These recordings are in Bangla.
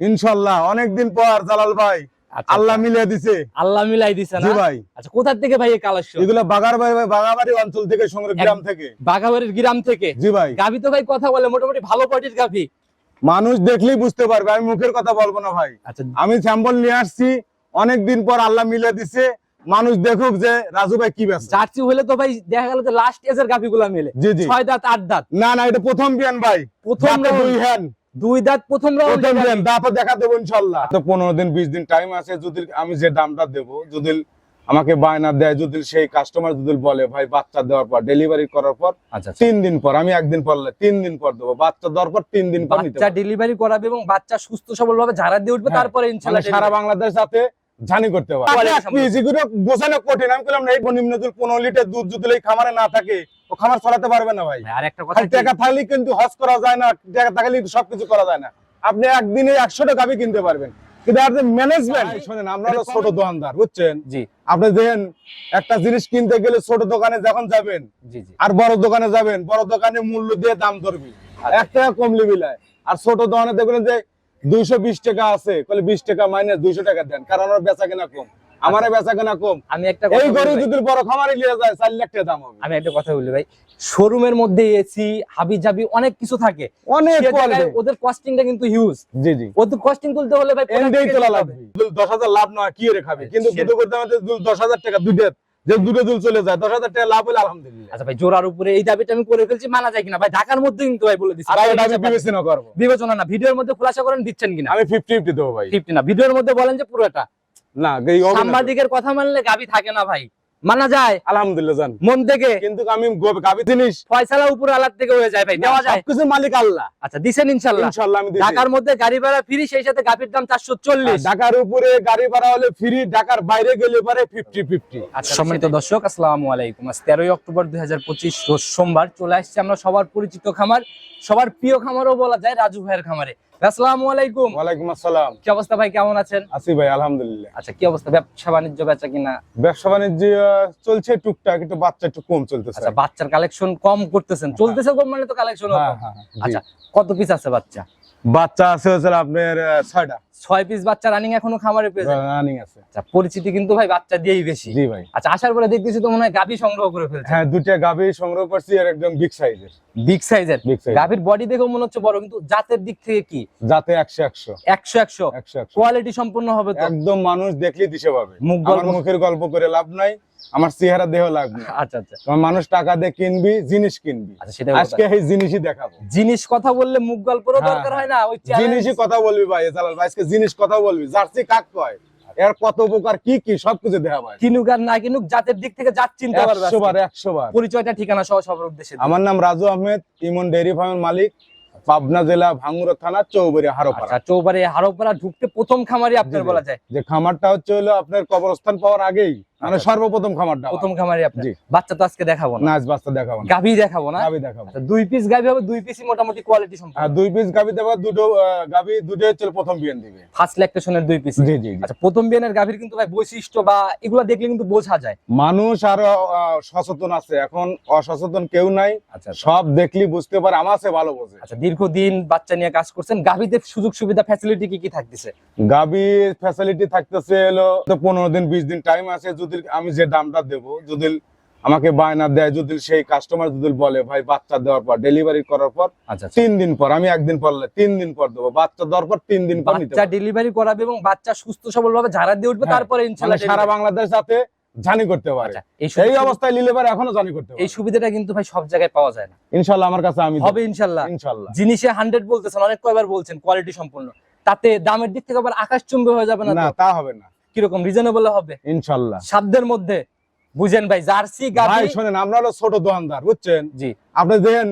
ইনশাল্লাহ অনেকদিন পর জালাল ভাই আচ্ছা, আল্লাহ আচ্ছা। মিলিয়ে দিছে। আল্লাহ মিলাই দিছে না? ভাই। আচ্ছা কোথা থেকে ভাই এই কালেকশন? এগুলো বাগারবাড়ি ভাই ভাই বাগাবাড়ি অঞ্চল থেকে সংগ্রহ গ্রাম থেকে। বাঘাবাড়ির গ্রাম থেকে? জি ভাই। গাভি তো ভাই কথা বলে মোটামুটি ভালো কোয়ালিটির গাভি। মানুষ দেখলেই বুঝতে পারবে আমি মুখের কথা বলব না ভাই। আচ্ছা। আমি স্যাম্পল নিয়ে আসছি অনেকদিন পর আল্লাহ মিলিয়ে দিছে। মানুষ দেখুক যে রাজু ভাই কি ব্যস্ত। জার্সি হলে তো ভাই দেখা গেল যে লাস্ট এজের গাভি গুলা মেলে। জি জি। ছয় দাঁত আট দাঁত। না না এটা প্রথম বিয়ান ভাই। প্রথম দুই হ্যান্ড দুই দাঁত প্রথম রাউন্ড প্রথম দেখা দেবো ইনশাল্লাহ। তো পনেরো দিন বিশ দিন টাইম আছে যদি আমি যে দামটা দেবো যদি আমাকে বায়না দেয় যদি সেই কাস্টমার যদি বলে ভাই বাচ্চা দেওয়ার পর ডেলিভারি করার পর আচ্ছা তিন দিন পর আমি একদিন পর তিন দিন পর দেবো বাচ্চা দেওয়ার পর তিন দিন পর বাচ্চা। ডেলিভারি করাবে এবং বাচ্চা সুস্থ সবল ভাবে ঝাড়া দিয়ে উঠবে হ্যাঁ, তারপরে ইনশাআল্লাহ মানে সারা বাংলাদেশ সাথে জানি করতে বোঝানো কঠিন আমি বললাম না এই নিম্ন দুধ পনেরো লিটার দুধ যদি খামারে না থাকে ও খামার চালাতে পারবে না ভাই। আর একটা কথা টাকা থাকলে কিন্তু হজ করা যায় না টাকা থাকলে সবকিছু করা যায় না। আপনি একদিনে একশোটা কিনতে পারবেন। কিন্তু আপনি ম্যানেজমেন্ট শোনেন আমরা হলো ছোট দোকানদার বুঝছেন? জি। আপনি দেখেন একটা জিনিস কিনতে গেলে ছোট দোকানে যখন যাবেন আর বড় দোকানে যাবেন বড় দোকানে মূল্য দিয়ে দাম ধরবি। এক টাকা কমলে বিলায় আর ছোট দোকানে দেখবেন যে দুইশো বিশ টাকা আছে বলে বিশ টাকা মাইনাস দুইশো টাকা দেন কারণ আমার বেচা কেনা কম। আমার বেচা কেনা কম। আমি একটা কথা এই গরু যদি বড় খামারে নিয়ে যায় চার লাখ টাকা দাম হবে। আমি একটা কথা বলি ভাই শোরুমের মধ্যে এসি হাবি জাবি অনেক কিছু থাকে। অনেক। ওদের কস্টিংটা কিন্তু হিউজ জি জি। ওদের কস্টিং তুলতে হলে ভাই এন্ডেই তোলা লাগবে হবে? দুল দশ হাজার লাভ নয় কি রে খাবে? কিন্তু সে- দুটো করতে আমাদের দুল দশ হাজার টাকা দুটো যে দুটো দুল চলে যায় দশ হাজার টাকা লাভ হলে আলহামদুলিল্লাহ। আচ্ছা ভাই জোড়ার উপরে এই দাবিটা আমি করে ফেলছি মানা যায় কিনা? ভাই ঢাকার মধ্যে কিন্তু ভাই বলে দিচ্ছি। আমি বিবেচনা করব। বিবেচনা না ভিডিওর মধ্যে খোলাসা করেন দিচ্ছেন কিনা? আমি ফিফটি ফিফটি দেবো ভাই। ফিফটি না ভিডিওর মধ্যে বলেন যে পুরোটা। না। সাংবাদিকের কথা মানলে গাবি থাকে না ভাই। মানা যায়? আলহামদুলিল্লাহ জান। মন থেকে? কিন্তু আমি গো- গাভী জিনিস। ফয়সালা উপরে আলাদ থেকে হয়ে যায় ভাই দেওয়া যায়? সবকিছুর মালিক আল্লাহ। আচ্ছা দিছেন ইনশাল্লাহ? ইনশাল্লাহ আমি। ঢাকার মধ্যে গাড়ি ভাড়া ফ্রি সেই সাথে গাভির দাম চারশো আর চল্লিশ ঢাকার উপরে গাড়ি ভাড়া হলে ফ্রি ঢাকার বাইরে গেলে পারে ফিফটি ফিফটি আচ্ছা সম্মানিত দর্শক আসসালামু আলাইকুম। আজ তেরোই অক্টোবর দুই হাজার পঁচিশ রোজ সোমবার চলে আসছে আমরা সবার পরিচিত খামার। সবার প্রিয় খামারও বলা যায় রাজু ভাইয়ের খামারে। আসসালামু আলাইকুম। ওয়ালাইকুম আসসালাম। কি অবস্থা ভাই? কেমন আছেন? আছি ভাই আলহামদুলিল্লাহ। আচ্ছা কি অবস্থা? ব্যবসা বাণিজ্য বেচা কিনা? ব্যবসা বাণিজ্য চলছে টুকটাক কিন্তু বাচ্চা একটু কম চলতেছে। আচ্ছা বাচ্চার কালেকশন কম করতেছেন। চলতেছে কম মানে তো কালেকশন হ্যাঁ, হ্যাঁ, জি। আচ্ছা কত পিস আছে বাচ্চা? বাচ্চা আছে হচ্ছে আপনার ছয়টা। ছয় পিস বাচ্চা রানিং এখনও খামারে পেয়েছে রানিং আছে। আচ্ছা পরিচিতি কিন্তু ভাই বাচ্চা দিয়েই বেশি। জি ভাই। আচ্ছা আসার পরে দেখতেছি তো মনে হয় গাভি সংগ্রহ করে ফেলছে। হ্যাঁ দুটা গাভী সংগ্রহ করছি আর একদম বিগ সাইজের বিগ সাইজের গাভির বডি দেখেও মনে হচ্ছে বড় কিন্তু জাতের দিক থেকে কি? একশো একশো। একশো একশো। একশো কোয়ালিটি সম্পূর্ণ হবে তো? একদম মানুষ দেখলেই দিশে পাবে মুখ আমার মুখের গল্প করে লাভ নাই। আমার চেহারা দেহ লাগবে। আচ্ছা আচ্ছা। তোমার মানুষ টাকা দিয়ে কিনবি জিনিস কিনবি। আচ্ছা আজকে এই জিনিসই দেখাবো। জিনিস কথা বললে মুখ গল্পেরও হ্যাঁ, দরকার হয়। না? ওই জিনিসই কথা বলবি ভাই জালাল ভাই আজকে জিনিস কথা বলবি। জার্সি কাক কয়? এর কত উপকার কি কি সবকিছু দেখা ভাই। কিনুক আর না কিনুক জাতের দিক থেকে জাত চিনতে বার বার। পরিচয়টা ঠিকানা সহ সবার উদ্দেশ্যে আমার নাম রাজু আহমেদ ইমন ফার্মের মালিক পাবনা জেলা ভাঙ্গুরা থানা চৌবাড়ি হারোপাড়া। আচ্ছা হারোপাড়া ঢুকতে প্রথম খামারি আপনার। বলা যায়। যে খামারটা হচ্ছে হলো আপনার কবরস্থান পাওয়ার আগেই। মানে আচ্ছা। সর্বপ্রথম খামারটা প্রথম খামারি আপনার। জি। বাচ্চা তো আজকে দেখাবো না। নাচ বাচ্চা দেখাবো না। গাভি দেখাবো না? গাভি দেখাবো। আচ্ছা দুই পিস গাভি হবে দুই পিসই মোটামুটি কোয়ালিটি সম্পূর্ণ দুই পিস গাভি দেবো দুটো গাভি দুটো হচ্ছে প্রথম বিয়ান দিবে। ফার্স্ট ল্যাকটেশনের দুই পিস জি জি। আচ্ছা প্রথম বিয়ানের গাভীর কিন্তু ভাই বৈশিষ্ট্য বা এগুলো দেখলে কিন্তু বোঝা যায়। মানুষ আরও সচেতন আছে। এখন অসচেতন কেউ নাই। আচ্ছা সব দেখলি বুঝতে পারে আমার সে ভালো বোঝে। আচ্ছা দীর্ঘদিন বাচ্চা নিয়ে কাজ করছেন গাভীতে সুযোগ সুবিধা ফ্যাসিলিটি কি কি থাকতেছে? গাবি ফ্যাসিলিটি থাকতেছে হলো তো পনেরো দিন বিশ দিন টাইম আছে। যদি আমি যে দামটা দেবো যদি আমাকে বায়না দেয় যদি সেই কাস্টমার যদি বলে ভাই বাচ্চা দেওয়ার পর ডেলিভারি করার পর আচ্ছা তিন দিন পর আমি একদিন পরলে তিন দিন পর দেবো। বাচ্চা দেওয়ার পর তিন দিন পর বাচ্চা ডেলিভারি করাবে এবং বাচ্চা সুস্থ সবল ভাবে ঝাড়া দিয়ে উঠবে হ্যাঁ, তারপরে মানে ইনশাআল্লাহ সারা বাংলাদেশ যাতে জানি করতে পারে। আচ্ছা এই অবস্থায় নিলে পারে এখনও জানি করতে এই সুবিধাটা কিন্তু ভাই সব জায়গায় পাওয়া যায় না। ইনশাল্লাহ আমার কাছে আমি হবে ইনশাল্লাহ ইনশাল্লাহ জিনিসে হান্ড্রেড বলতেছেন অনেক কয়বার বলছেন কোয়ালিটি সম্পূর্ণ। তাতে দামের দিক থেকে আবার আকাশ চুম্বি হয়ে যাবে না তা হবে না। কীরকম রিজনেবল হবে? ইনশাল্লাহ। সাধ্যের মধ্যে। বুঝেন ভাই জার্সি গাভি শোনেন আমরা হলো ছোট দোকানদার বুঝছেন? জি। আপনি দেখেন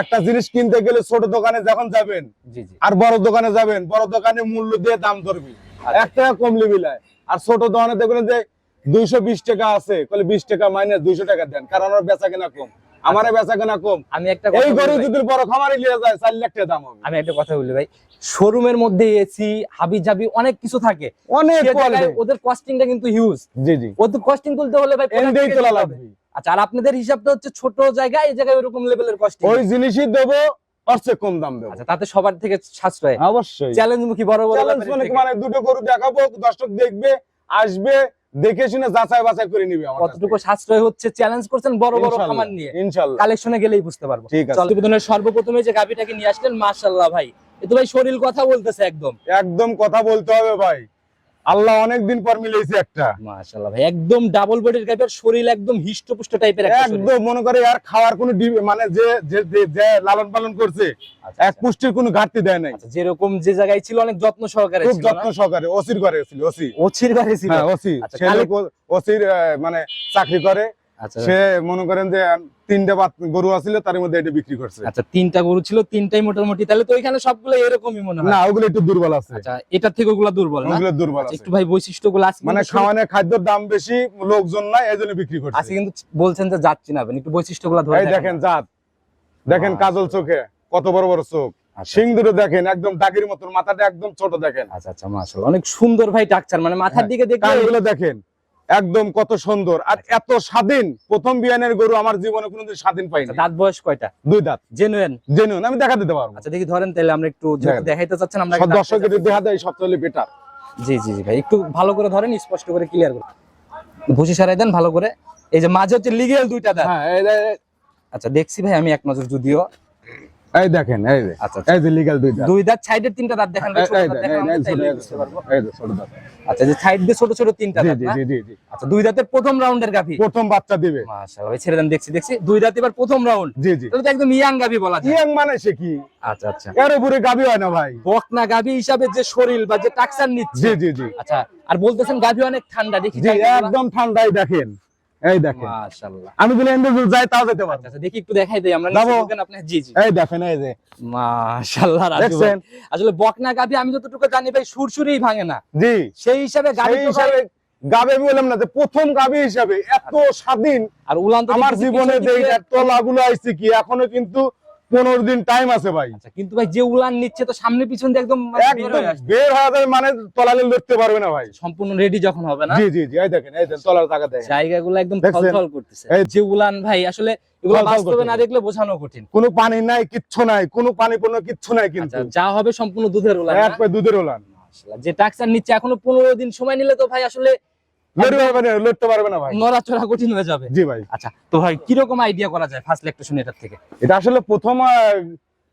একটা জিনিস কিনতে গেলে ছোট দোকানে যখন যাবেন জি জি। আর বড় দোকানে যাবেন বড় দোকানে মূল্য দিয়ে দাম ধরবি। আচ্ছা। এক টাকা কমলে বিলায় আর ছোট দোকানে দেখবেন যে দুইশো বিশ টাকা আছে বলে বিশ টাকা মাইনাস দুইশো টাকা দেন কারণ আমার বেচা কেনা কম। আমার বেচা কেনা কম। আমি একটা কথা এই গরু। যদি বড় খামারে নিয়ে যায় চার লাখ টাকা দাম হবে। আমি একটা কথা বলি ভাই শোরুমের মধ্যে এসি হাবি জাবি অনেক কিছু থাকে। অনেক ওদের কস্টিংটা কিন্তু হিউজ জি জি। ওদের কস্টিং তুলতে হলে ভাই এন্ডেই তোলা লাগবে। আচ্ছা আর আপনাদের হিসাবটা হচ্ছে ছোট জায়গায় এই জায়গায় ওরকম লেভেলের কস্টিং ওই জিনিসই দেবো চেয়ে কম দাম দেবো। আচ্ছা তাতে সবার থেকে সাশ্রয়। অবশ্যই। চ্যালেঞ্জ মুখী বড় বড় চ্যালেঞ্জ মানে মানে দুটো গরু দেখাবো দর্শক দেখবে আসবে দেখে শুনে যাচাই বাছাই করে নিবে কতটুকু সাশ্রয় হচ্ছে চ্যালেঞ্জ করছেন বড় বড় খামার নিয়ে ইনশাল্লাহ। কালেকশনে গেলেই বুঝতে পারব। ঠিক আছে। সর্বপ্রথমে যে গাভিটাকে নিয়ে আসলেন মাশাল্লাহ ভাই এ তো ভাই শরীর কথা বলতেছে একদম। একদম কথা বলতে হবে ভাই। আল্লাহ অনেকদিন পর মিলেছে একটা। মাশাআল্লাহ ভাই একদম ডাবল বডির টাইপের শরীর একদম হিষ্টপুষ্ট টাইপের একটা একদম মনে করে আর খাওয়ার কোনো মানে যে যে- লালন পালন করছে আচ্ছা, এক পুষ্টির কোনো ঘাটতি দেয় নাই। আচ্ছা, যেরকম যে জায়গায় ছিল অনেক যত্ন সহকারে খুব ছিল যত্ন সহকারে ওসির ঘরে ছিল ওসি। ওসির ঘরে ছিল? হ্যাঁ ওসি। আচ্ছা, ও- ওসির মানে চাকরি করে আচ্ছা সে মনে করেন যে তিনটা গরু আছিল তার মধ্যে এটা বিক্রি করছে। আচ্ছা তিনটা গরু ছিল তিনটাই মোটামুটি। তাহলে তো ওইখানে সবগুলো এরকমই মনে হয়। না ওগুলো একটু দুর্বল আছে। আচ্ছা এটার থেকে ওগুলা দুর্বল না? ওগুলো দুর্বল আচ্ছা, আছে। একটু ভাই বৈশিষ্ট্যগুলো আছে মানে খাদ্যের দাম বেশি লোকজন নাই এই জন্য বিক্রি করছে। আজকে কিন্তু বলছেন যে যাচ্ছি না একটু বৈশিষ্ট্যগুলো ধরে এই দেখেন জাত। দেখেন আচ্ছা। কাজল চোখে কত বড় বড় চোখ। আচ্ছা, সিং দুটো দেখেন একদম ডাকির মতন মাথাটা একদম ছোট দেখেন। আচ্ছা আচ্ছা মাশাআল্লাহ। অনেক সুন্দর ভাই টাকচার মানে মাথার হ্যাঁ, দিকে কানগুলো দেখেন। একদম কত সুন্দর। আর এত স্বাধীন প্রথম বিয়ানের গরু আমার জীবনে কোনোদিন স্বাধীন পাইনি। আচ্ছা, দাঁত বয়স কয়টা? দুই দাঁত। জেনুইন জেনুন আমি দেখা দিতে পারব। আচ্ছা দেখি ধরেন তাহলে আমরা একটু দেখাইতে চাচ্ছেন আমরা দর্শকের দেখা দেয় সবচেয়ে বেটার জি জি জি ভাই একটু ভালো করে ধরেন স্পষ্ট করে ক্লিয়ার করে। ভুসি সারাই দেন ভালো করে। এই যে মাঝে হচ্ছে লিগেল দুইটা দাঁত। হ্যাঁ আচ্ছা দেখছি ভাই আমি এক নজর যদিও। এই দেখেন এই যে আচ্ছা আচ্ছা। এই যে লিগ্যাল দুই দাঁত। দুই দাঁত সাইডের তিনটা দাঁত দেখান এই-। আচ্ছা যে সাইড দিয়ে ছোট ছোট তিনটা দাঁত জি জি জি আচ্ছা দুই দাঁতের প্রথম রাউন্ডের গাভি। প্রথম বাচ্চা দিবে। মাশাআল্লাহ ভাই ছেড়ে দেন দেখছি দেখছি। দুই দাঁত এবার প্রথম রাউন্ড। জি জি। তাহলে তো একদম ইয়াং গাভি বলা যায়। ইয়াং মানে সে কি? আচ্ছা আচ্ছা। এর উপরে হয় না ভাই। বকনা গাভি হিসাবে যে শরীর বা যে টাকসার নিচ্ছে। জি জি জি। আচ্ছা আর বলতেছেন গাভি অনেক ঠান্ডা দেখি একদম ঠান্ডাই দেখেন। এই দেখেন। মাশাআল্লাহ। আমি বলে যাই তাও যেতে পারব। আচ্ছা দেখি একটু দেখাই দেই আমরা ঢুকেন আপনি? জি জি। এই দেখেন এই যে। মাশাআল্লাহ রাজু ভাই। আসলে বকনা গাবি আমি যতটুকু জানি ভাই সুরসুরেই ভাঙে না। জি। সেই হিসাবে গাবি তো হিসাবে গাবে আমি বললাম না যে প্রথম গাবি হিসাবে এত স্বাধীন। আর উলান আমার জীবনে দেই এত তলাগুলো আইছে কি এখনও কিন্তু পনেরো দিন টাইম আছে ভাই। আচ্ছা কিন্তু ভাই যে উলান নিচ্ছে তো সামনে পিছন দিয়ে একদম মানে বের হয়ে হওয়া যাবে মানে তলালে লড়তে পারবে না ভাই। সম্পূর্ণ রেডি যখন হবে না? জি জি জি এই দেখেন এই দেখেন তলার টাকা দেখেন। জায়গাগুলো একদম? থলথল করতেছে। এই- যে উলান ভাই আসলে এগুলো বাস্তবে না দেখলে বোঝানো কঠিন। কোনো পানি নাই কিচ্ছু নাই কোনো পানি কিচ্ছু নাই কিন্তু। আচ্ছা যা হবে সম্পূর্ণ দুধের উলান এক? দুধের যে টাক্সার নিচ্ছে এখনও পনেরো দিন সময় নিলে তো ভাই আসলে নড়াচড়া কঠিন হয়ে যাবে। জি ভাই। আচ্ছা তো ভাই কীরকম আইডিয়া করা যায় ফার্স্ট লেকটা এটার থেকে? এটা আসলে প্রথম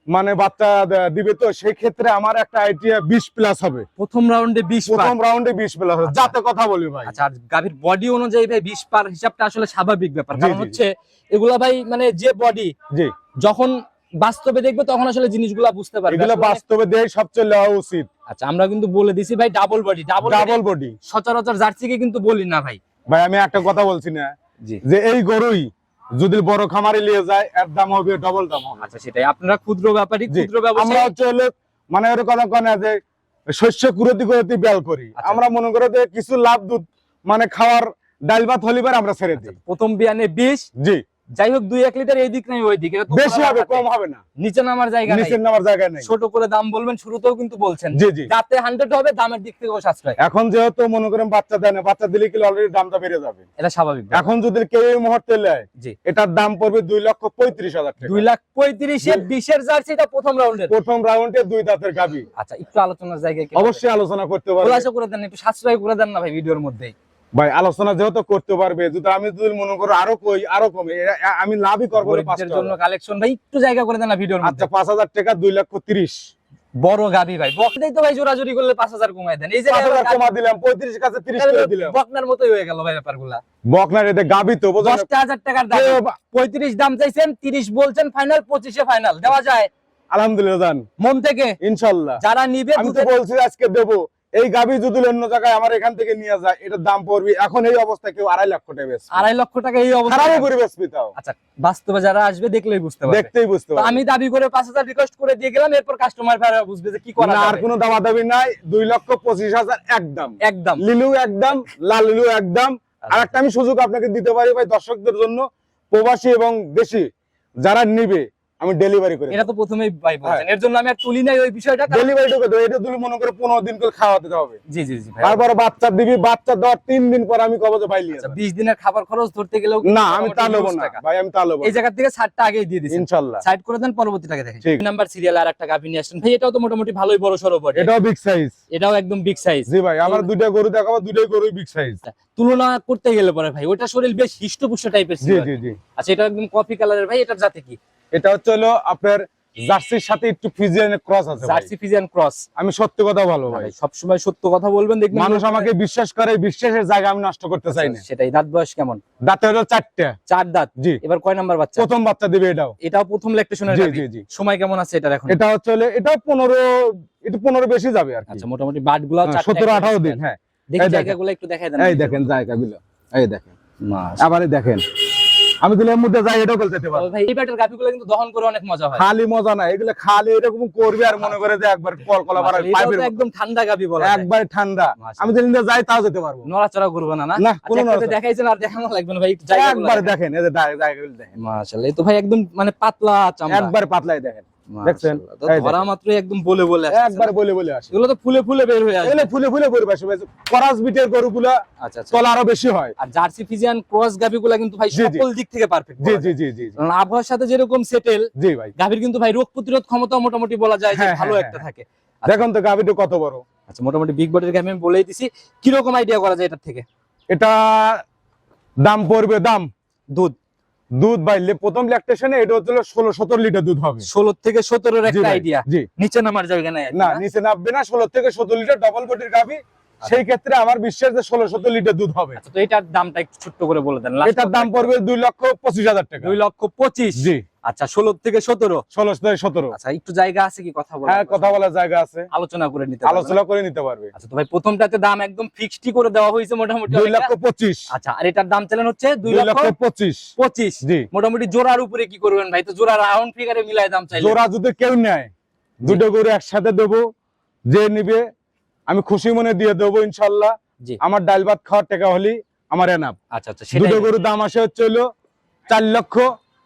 মানে বাচ্চা দিবে তো সেই ক্ষেত্রে আমার একটা আইডিয়া বিশ প্লাস হবে। প্রথম রাউন্ডে বিশ প্রথম রাউন্ডে বিশ প্লাস হবে যাতে কথা বলি ভাই। আচ্ছা গাভীর বডি অনুযায়ী ভাই বিশ পার হিসাবটা আসলে স্বাভাবিক ব্যাপার। কারণ হচ্ছে এগুলা ভাই মানে যে বডি জি। যখন বাস্তবে দেখবে তখন আসলে জিনিসগুলা বুঝতে পারবে। এগুলো বাস্তবে দিয়ে সবচেয়ে নেওয়া উচিত। আচ্ছা আমরা কিন্তু বলে দিছি ভাই double body double double body সচরাচর জার্সিকে কিন্তু বলি না ভাই। ভাই আমি একটা কথা বলছি না। যে এই গরুই যদি বড় খামারে নিয়ে যায় এর দাম হবে ডবল দাম হবে। আচ্ছা সেটাই। আপনারা ক্ষুদ্র ব্যাপারী ক্ষুদ্র আমরা ব্যবসায়ী হচ্ছে হলে মানে ওর কথা কয় না যে শস্য কুরতি কুরতি বেল করি। আচ্ছা। আমরা মনে করে যে কিছু লাভ দুধ মানে খাওয়ার ডাল ভাত হলিবার আমরা ছেড়ে দিই। প্রথম বিয়ানে বিশ জি। যাই হোক দুই এক লিটার এই দিক নাই ওই দিক। বেশি হবে কম হবে না। নিচে নামার জায়গা নাই। নিচের নামার জায়গা নেই। ছোট করে দাম বলবেন শুরুতেও কিন্তু বলছেন। জি জি। যাতে হান্ড্রেড হবে দামের দিক থেকেও সাশ্রয়। এখন যেহেতু মনে করেন বাচ্চা দেয় না বাচ্চা দিলে কি অলরেডি দামটা বেড়ে যাবে। এটা স্বাভাবিক এখন যদি কেউ এই মুহূর্তে নেয় জি। এটার দাম পড়বে দুই লক্ষ পঁয়ত্রিশ হাজার টাকা। দুই লাখ পঁয়ত্রিশে দুই- বিশের জার্সি এটা প্রথম রাউন্ডের প্রথম রাউন্ডে দুই দাঁতের গাবি। আচ্ছা একটু আলোচনার জায়গায় কি অবশ্যই আলোচনা করতে পারবে। খোলাসা করে দেন একটু সাশ্রয় করে দেন না ভাই ভিডিওর মধ্যে ভাই আলোচনা যেহেতু করতে পারবে যদি আমি যদি মনে করো আরও কই আরও কমে আমি লাভই করব জন্য কালেকশন ভাই একটু জায়গা করে দেন ভিডিওর আচ্ছা পাঁচ হাজার টাকা দুই লক্ষ তিরিশ। বড় গাবি ভাই তো ভাই জোরাজুরি করলে পাঁচ হাজার কমাই দেন। এই যে কমা দিলাম পঁয়ত্রিশ কাছে তিরিশ করে দিলাম। বকনার মতোই হয়ে গেল ভাই ব্যাপারগুলা। বকনার এতে গাবি তো দশটা হাজার টাকার দাম। পঁয়ত্রিশ দাম চাইছেন তিরিশ বলছেন ফাইনাল পঁচিশে ফাইনাল দেওয়া যায়। আলহামদুলিল্লাহ মন থেকে। ইনশাল্লাহ। যারা নিবে আমি তো বলছি আজকে দেবো। এই গাভী যদি অন্য জায়গায় আমার এখান থেকে নিয়ে যায় এটার দাম পড়বে। এখন এই অবস্থায় কেউ আড়াই লক্ষ টাকা বেচবে। আড়াই লক্ষ টাকা এই অবস্থা খারাপও করে বেচবি তাও। আচ্ছা বাস্তবে যারা আসবে দেখলেই বুঝতে পারবে। দেখতেই বুঝতে পারবে। আমি দাবি করে পাঁচ হাজার রিকোয়েস্ট করে দিয়ে গেলাম এরপর কাস্টমার ভাইরা বুঝবে যে কি করা আর কোনো দাবা দাবি নাই। দুই লক্ষ পঁচিশ হাজার একদম। একদম। লিলু একদম লাল লিলু একদম। আর একটা আমি সুযোগ আপনাকে দিতে পারি ভাই দর্শকদের জন্য। প্রবাসী এবং দেশি যারা নিবে আমি ডেলিভারি করি এটা তো প্রথমেই ভাই হ্যাঁ। বলছেন। এর জন্য আমি আর তুলি নাই ওই বিষয়টা ডেলিভারি ঢুকে দেবো। এটা তুমি মনে করে পনেরো দিন করে খাওয়াতে হবে। জি জি জি ভাই। তারপরে বাচ্চা দিবি বাচ্চা দেওয়ার তিন দিন পর আমি কবে পাইলি আচ্ছা 20 দিনের খাবার খরচ ধরতে গেলেও না আমি তা 20 না। ভাই আমি তা নেব এই জায়গা থেকে ছাড়টা আগেই দিয়ে দিচ্ছেন। ইনশাল্লাহ। সাইড করে দেন পরবর্তী টাকা দেখেন। ঠিক। নাম্বার সিরিয়াল আর একটা গাভী নিয়ে আসছেন। ভাই এটাও তো মোটামুটি ভালোই বড় সরো বটে। এটাও বিগ সাইজ এটাও একদম বিগ সাইজ জি ভাই আমার দুইটা গরু দেখাবো দুইটাই গরু বিগ সাইজ তুলনা করতে গেলে পরে ভাই ওটা শরীর বেশ হিষ্টপুষ্ট টাইপের জি ছিল জি জি। আচ্ছা এটা একদম কফি কালারের ভাই এটার জাতে কি? এটা হচ্ছে হলো আপনার জার্সির সাথে একটু ফিজিয়ানের ক্রস আছে জার্সি ফিজিয়ান ক্রস আমি সত্যি কথা ভালো ভাই। সব সময় সত্য কথা বলবেন দেখবেন মানুষ আমাকে বিশ্বাস করে বিশ্বাসের জায়গা আমি নষ্ট করতে চাই না। সেটাই দাঁত বয়স কেমন? দাঁতে হলো চারটা। চার দাঁত? জি। এবার কয় নাম্বার বাচ্চা? প্রথম বাচ্চা দিবে এটাও। এটাও প্রথম ল্যাকটেশনের জি। জি জি। সময় কেমন আছে এটা এখন? এটা হচ্ছে হলো এটাও পনেরো একটু পনেরো বেশি যাবে আর কি। আচ্ছা মোটামুটি বাটগুলো হ্যাঁ, সতেরো আঠারো দিন হ্যাঁ। দেখি দেখেন। জায়গাগুলো একটু দেখাই দেন। এই দেখেন জায়গাগুলো এই দেখেন। মাশাআল্লাহ। আবার দেখেন। আমি দিলে মধ্যে যাই এটাও বলতে পারব। ভাই এই ব্যাটের গাফিগুলো কিন্তু দহন করে অনেক মজা হয়। খালি মজা না এগুলো খালি এরকম করবে আর মনে করে যে একবার কল কলা পাড়া তো একদম ঠান্ডা গাভি বলা একবার ঠান্ডা। আমি দিলে যাই তাও যেতে পারব। নড়াচড়া করবে না না? না, আচ্ছা, কোনো। দেখাইছেন আর দেখানো লাগবে না ভাই একটু জায়গা একবার দেখেন। এই যে জায়গা- জায়গাগুলো দেখেন। মাশাআল্লাহ এই তো ভাই একদম মানে পাতলা চামড়া। একবার পাতলাই দেখেন। দেখছেন? ধরা। মাত্রই একদম বলে বলে একবার বলে বলে আসে। এগুলো তো ফুলে ফুলে বের হয়ে এগুলো ফুলে ফুলে পরিবেশ করাস বিটের গরুগুলা আচ্ছা আচ্ছা। তলা আরও বেশি হয়। আর জার্সি ফিজিয়ান ক্রস গাভিগুলো কিন্তু ভাই। সকল দিক থেকে পারফেক্ট জি জি জি জি। আবহাওয়ার সাথে যেরকম সেটেল জি ভাই। গাভীর কিন্তু ভাই রোগ প্রতিরোধ ক্ষমতা মোটামুটি বলা যায় যে হ্যাঁ, ভালো হ্যাঁ, একটা হ্যাঁ। থাকে। দেখুন তো গাভিটা কত বড়। আচ্ছা মোটামুটি বিগ বডির গাভী আমি বলেই দিছি। কীরকম আইডিয়া করা যায় এটার থেকে? এটা দাম পড়বে দাম। দুধ। দুধ বাইলে প্রথম ল্যাকটেশনে এটা হচ্ছে ষোলো সতেরো লিটার দুধ হবে। ষোলো থেকে সতেরোর একটা আইডিয়া জি। নিচে নামার জায়গা নাই না নিচে নামবে না ষোলো থেকে সতেরো লিটার ডবল বডির গাভি। সেই ক্ষেত্রে আমার বিশ্বাস যে ষোলো সতেরো লিটার দুধ হবে। আচ্ছা তো এটার দামটা একটু ছোট্ট করে বলে দেন এটার দাম পড়বে দুই লক্ষ পঁচিশ হাজার টাকা। দুই লক্ষ পঁচিশ। জি। আচ্ছা ষোলো থেকে সতেরো? ষোলো থেকে সতেরো। আচ্ছা একটু জায়গা আছে কি? কথা বলার হ্যাঁ কথা বলার জায়গা আছে। আলোচনা করে নিতে আলোচনা করে নিতে পারবে। আচ্ছা তো ভাই প্রথমটাতে দাম একদম ফিক্সড করে দেওয়া হয়েছে মোটামুটি দুই লক্ষ পঁচিশ। আচ্ছা আর এটার দাম চালান হচ্ছে দুই লক্ষ পঁচিশ। পঁচিশ। জি। মোটামুটি জোড়ার উপরে কি করবেন ভাই? তো জোড়া রাউন্ড ফিগারে মিলাই দাম চাইলে। জোড়া যদি কেউ নেয় দুটো গরু একসাথে দেবো যে নিবে আমি খুশি মনে দিয়ে দেবো ইনশাল্লাহ। জি। আমার ডাল ভাত খাওয়ার টাকা হলি আমার এনাপ আচ্ছা আচ্ছা দুটো গরুর দাম আসে হচ্ছে হলো চার লক্ষ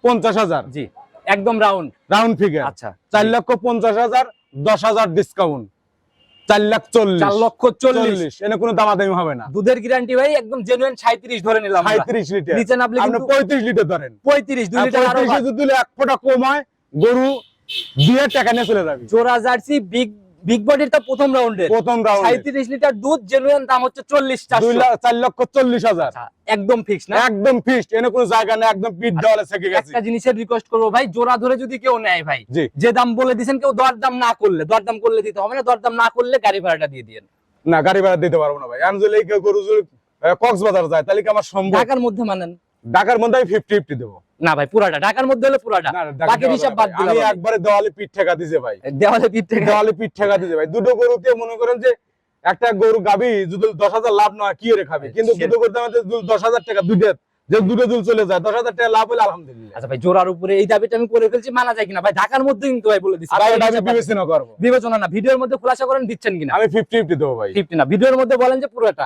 পঞ্চাশ হাজার। জি। একদম রাউন্ড রাউন্ড ফিগার আচ্ছা। চার লক্ষ পঞ্চাশ হাজার দশ হাজার ডিসকাউন্ট চার লাখ চল্লিশ। চার লক্ষ চল্লিশ। চল্লিশ। এনে কোনো দামাদামি হবে না। দুধের গ্যারান্টি ভাই একদম জেনুইন সাঁত্রিশ ধরে নিলাম। সাঁত্রিশ লিটার। নিচে নামলে আপনি পঁয়ত্রিশ লিটার ধরেন। পঁয়ত্রিশ দুই লিটার আরও দিলে এক ফোঁটা কম হয় গরু দিয়ে টাকা নিয়ে চলে যাবে। জোড়া জার্সি বিগ বিগ প্রথম প্রথম রাউন্ড সাঁত্রিশ লিটার দুধ জেনুইন দাম হচ্ছে লক্ষ হাজার। আচ্ছা, একদম ফিক্স না? একদম ফিক্সড এনে কোনো জায়গা নেই একদম পিঠ দেওয়ালে থেকে গেছে। একটা জিনিসের রিকোয়েস্ট করব ভাই জোড়া ধরে যদি কেউ নেয় ভাই যে দাম বলে দিছেন কেউ দরদাম না করলে দরদাম করলে দিতে হবে না দরদাম না করলে গাড়ি ভাড়াটা দিয়ে দিয়েন। না গাড়ি ভাড়া দিতে পারব না ভাই। আমি যদি এই গরু কক্সবাজার যায় তাহলে কি আমার সম্ভব? ঢাকার মধ্যে মানেন। ঢাকার মধ্যে আমি ফিফটি ফিফটি দেবো। না ভাই পুরাটা। ঢাকার মধ্যে হলে পুরাটা। না, দেওয়া হিসাব বাদ না। দিলাম আমি। একবারে দেওয়ালে পিঠ ঠেকা দিছে ভাই। দেওয়ালে পিঠ থেকে দেওয়ালে পিঠ ঠেকা দিছে ভাই। দুটো গরুতে মনে করেন যে একটা গরু গাবি যদি দশ হাজার লাভ নয় কি রে খাবে? কিন্তু দুটো গরুতে আমাদের দুল দশ হাজার টাকা দুটো যে দুটো দুল চলে যায় দশ হাজার টাকা লাভ হলে আলহামদুলিল্লাহ। আচ্ছা ভাই জোড়ার উপরে এই দাবিটা আমি করে ফেলছি মানা যায় কিনা? ভাই ঢাকার মধ্যে কিন্তু ভাই বলে দিচ্ছি আর এটা আমি দিলাম। বিবেচনা করব। বিবেচনা না ভিডিওর মধ্যে খোলাসা করেন দিচ্ছেন কিনা? আমি ফিফটি ফিফটি দেবো ভাই। ফিফটি না ভিডিওর মধ্যে বলেন যে পুরোটা।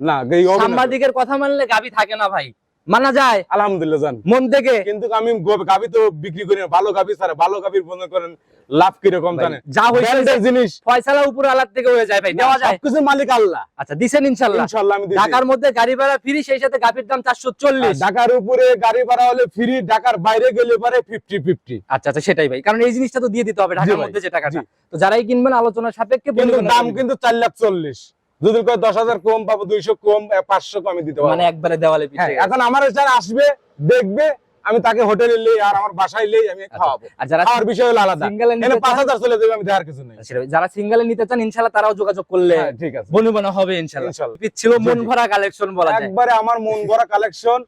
না সাংবাদিকের কথা মানলে গাবি থাকে না ভাই। মানা যায়। আলহামদুলিল্লাহ জান। মন থেকে। কিন্তু আমি গাভী তো বিক্রি করি না। ভালো গাভী ছাড়া ভালো গাভীর মনে করেন লাভ কীরকম ভাই, জানেন? যা হয়েছে জিনিস। ফয়সালা উপরে আলার থেকে হয়ে যায় ভাই দেওয়া যায়। সবকিছুর মালিক আল্লাহ। আচ্ছা দিছেন ইনশাল্লাহ। ইনশাআল্লাহ আমি। ঢাকার মধ্যে গাড়ি ভাড়া ফ্রি সেই সাথে গাভির দাম চারশো আর চল্লিশ। ঢাকার উপরে গাড়ি ভাড়া হলে ফ্রি ঢাকার বাইরে গেলে পারে ফিফটি ফিফটি আচ্ছা আচ্ছা সেটাই ভাই। কারণ এই জিনিসটা তো দিয়ে দিতে হবে ঢাকার মধ্যে যে টাকাটা। তো যারাই কিনবেন আলোচনা সাপেক্ষে বলবেন দাম কিন্তু চার লাখ চল্লিশ। যদি কয় দশ হাজার কম পাবো দুইশো কম পাঁচশো কম দিতে পারব। মানে একবারে দেওয়ালে হ্যাঁ পিছিয়ে এখন আমার যারা আসবে দেখবে আমি তাকে হোটেলে লেই আর আমার বাসায় লেই আমি খাওয়াবো। আর যারা খাওয়ার বিষয় হলো আলাদা। সিঙ্গেলে নিতে এখানে পাঁচ চান- হাজার চলে যাবে আমি দেওয়ার কিছু নেই। যারা সিঙ্গেলে নিতে চান ইনশাল্লাহ তারাও যোগাযোগ করলে হ্যাঁ, ঠিক আছে। বনুবনা হবে ইনশাল্লাহ। ছিল মন। ভরা কালেকশন বলা যায়। একবারে আমার মন ভরা কালেকশন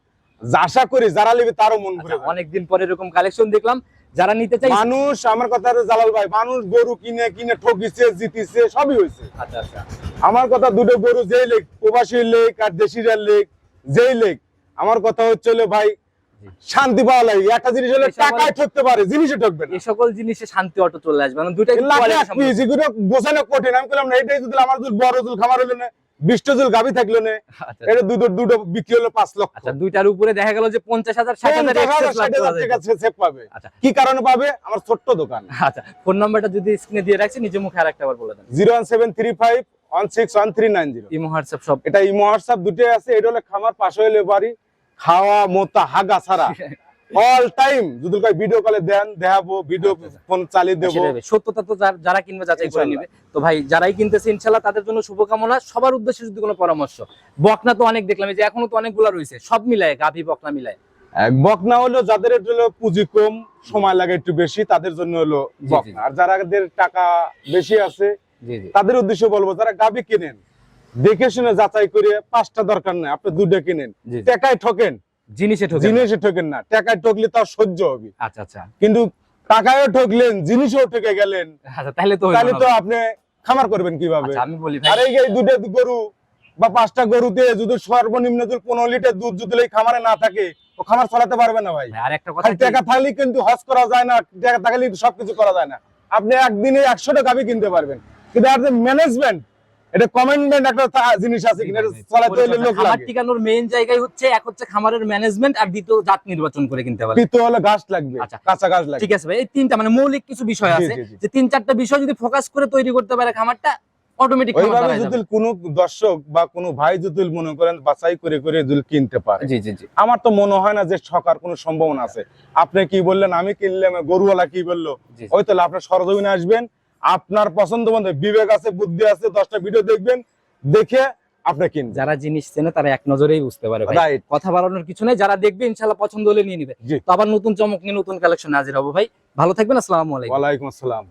আশা করি যারা নেবে তারও মন ভরে যাবে। অনেকদিন পরে এরকম কালেকশন দেখলাম। যারা নিতে চাই মানুষ আমার কথা জালাল ভাই মানুষ গরু কিনে কিনে ঠকিছে জিতিছে সবই হয়েছে। আচ্ছা আচ্ছা। আমার কথা দুটো গরু যেই লেক প্রবাসী লেক আর দেশিরার লেক যেই লেক আমার কথা হচ্ছে ভাই শান্তি পাওয়া লাগে। একটা জিনিস হলে টাকায় ঠকতে পারে জিনিসে ঠকবে এই সকল জিনিসে শান্তি অটো চলে আসবে। মানে বোঝানো কঠিন। আমি বললাম না এটাই যদি আমার বড় দুল খামার হলো না বিশটা জুল গাভি থাকল না। আচ্ছা এটা দুটো দুটো বিক্রি হলো পাঁচ লক্ষ। আচ্ছা দুইটার উপরে দেখা গেল যে পঞ্চাশ হাজার ষাট হাজার পাবে। আচ্ছা। কি কারণে পাবে? আমার ছোট্ট দোকান। আচ্ছা ফোন নাম্বারটা যদি স্ক্রিনে দিয়ে রাখছি নিজে মুখে আর একটা বার বলে দেন। Zero one seven three five one six one three nine zero. Imo WhatsApp সব। এটা ইমো হোয়াটসঅ্যাপ দুটোই আছে এটা হলো খামার পাশে হলে বাড়ি খাওয়া মোতা হাগা ছাড়া। অল টাইম যদি কয় ভিডিও কলে দেন দেখাবো ভিডিও ফোন চালিয়ে দেবো। সত্যতা তো যারা কিনবে যাচাই করে। নিবে। তো ভাই যারাই কিনতেছে ইনশাল্লাহ তাদের জন্য শুভকামনা। সবার উদ্দেশ্যে যদি কোনো পরামর্শ। বকনা তো অনেক দেখলাম যে এখনও তো অনেকগুলো রয়েছে। সব মিলায় গাভী বকনা মিলায়। এক বকনা হলো যাদের হলো পুঁজি কম সময় লাগে একটু বেশি তাদের জন্য হলো বকনা। আর যাদের টাকা বেশি আছে তাদের উদ্দেশ্যে বলব যারা গাবি কিনেন দেখে শুনে যাচাই করে পাঁচটা দরকার নাই আপনি দুটো কিনেন। টাকায় ঠকেন। জিনিসে জিনিসে ঠকেন না। টাকায় ঠকলে তাও সহ্য হবে। আচ্ছা আচ্ছা। কিন্তু টাকায়ও ঠকলেন জিনিসও ঠকে গেলেন আচ্ছা তাহলে তো তাহলে তো আপনি খামার করবেন কীভাবে? আচ্ছা আমি বলি আর এই দুটো গরু বা পাঁচটা গরুতে যদি সর্বনিম্ন যদি পনেরো লিটার দুধ যদি এই খামারে না থাকে ও খামার চালাতে পারবে না ভাই। আর একটা কথা টাকা থাকলে কিন্তু হজ করা যায় না টাকা থাকলে সবকিছু করা যায় না। আপনি একদিনে একশোটা গাভি কিনতে পারবেন। কিন্তু আর ম্যানেজমেন্ট এটা কমেন্টমেন্ট একটা জিনিস আছে কিনা চালাতে হলে লোক খামার লাগে। টিকানোর মেইন জায়গায় হচ্ছে এক হচ্ছে খামারের ম্যানেজমেন্ট আর দ্বিতীয় জাত নির্বাচন করে কিনতে পারবে। পিতো হলে ঘাস লাগবে আচ্ছা। কাঁচা ঘাস লাগবে। ঠিক আছে ভাই এই তিনটা মানে মৌলিক কিছু বিষয় আছে। যে তিন চারটা বিষয় যদি ফোকাস করে তৈরি করতে পারে খামারটা অটোমেটিক ওইভাবে যদি কোনো দর্শক বা কোনো ভাই যদি মনে করেন বাছাই করে করে যদি কিনতে পারে। জি জি জি। আমার তো মনে হয় না যে ঠকার কোনো সম্ভাবনা আছে। আপনি কি বললেন আমি কিনলাম গরুওয়ালা কি বলল? তাহলে আপনার সরজমিনে আসবেন আপনার পছন্দ মতো বিবেক আছে বুদ্ধি আছে দশটা ভিডিও দেখবেন দেখে আপনি যারা জিনিস চেনে তারা এক নজরেই বুঝতে পারে ভাই। কথা বাড়ানোর কিছু নেই যারা দেখবে ইনশাল্লাহ পছন্দ হলে নিয়ে নিবে। তো আবার নতুন চমক নিয়ে নতুন কালেকশন হাজির হব ভাই। ভালো থাকবেন আসসালামু আলাইকুম। ওয়ালাইকুম আসসালাম।